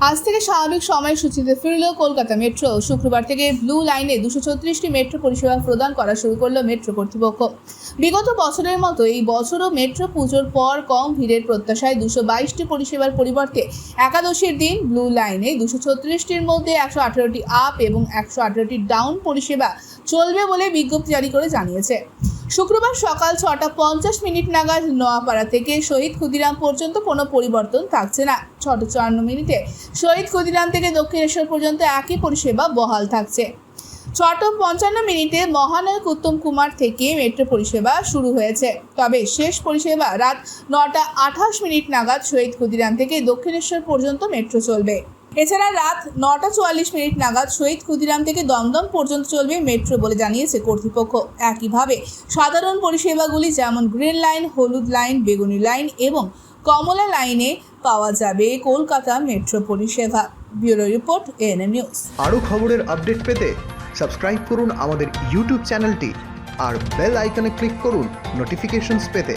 আজ থেকে স্বাভাবিক সময়সূচিতে ফিরল কলকাতা মেট্রো শুক্রবার থেকে ব্লু লাইনে দুশো ছত্রিশটি মেট্রো পরিষেবা প্রদান করা শুরু করল মেট্রো কর্তৃপক্ষ। বিগত বছরের মতো এই বছরও মেট্রো পুজোর পর কম ভিড়ের প্রত্যাশায় দুশো বাইশটি পরিষেবার পরিবর্তে একাদশীর দিন ব্লু লাইনে দুশো ছত্রিশটির মধ্যে একশো আঠেরোটি আপ এবং একশো আঠেরোটি ডাউন পরিষেবা চলবে বলে বিজ্ঞপ্তি জারি করে জানিয়েছে। শুক্রবার সকাল ছটা পঞ্চাশ মিনিট নাগাদ নোয়াপাড়া থেকে শহীদ ক্ষুদিরাম পর্যন্ত কোনো পরিবর্তন থাকছে না। ছটা চুয়ান্ন মিনিটে শহীদ ক্ষুদিরাম থেকে দক্ষিণেশ্বর পর্যন্ত একই পরিষেবা বহাল থাকছে। ছটা পঞ্চান্ন মিনিটে মহানায়ক উত্তম কুমার থেকে মেট্রো পরিষেবা শুরু হয়েছে। তবে শেষ পরিষেবা রাত নটা আঠাশ মিনিট নাগাদ শহীদ ক্ষুদিরাম থেকে দক্ষিণেশ্বর পর্যন্ত মেট্রো চলবে। এছাড়া রাত নটা চুয়াল্লিশ মিনিট নাগাদ শহীদ ক্ষুদিরাম থেকে দমদম পর্যন্ত চলবে মেট্রো বলে জানিয়েছে কর্তৃপক্ষ। একইভাবে সাধারণ পরিষেবাগুলি যেমন গ্রিন লাইন, হলুদ লাইন, বেগুনি লাইন এবং কমলা লাইনে পাওয়া যাবে কলকাতা মেট্রো পরিষেবা। Bureau report, ANM news. আরও খবরের আপডেট পেতে সাবস্ক্রাইব করুন আমাদের ইউটিউব চ্যানেলটি আর বেল আইকনে ক্লিক করুন নোটিফিকেশনস পেতে।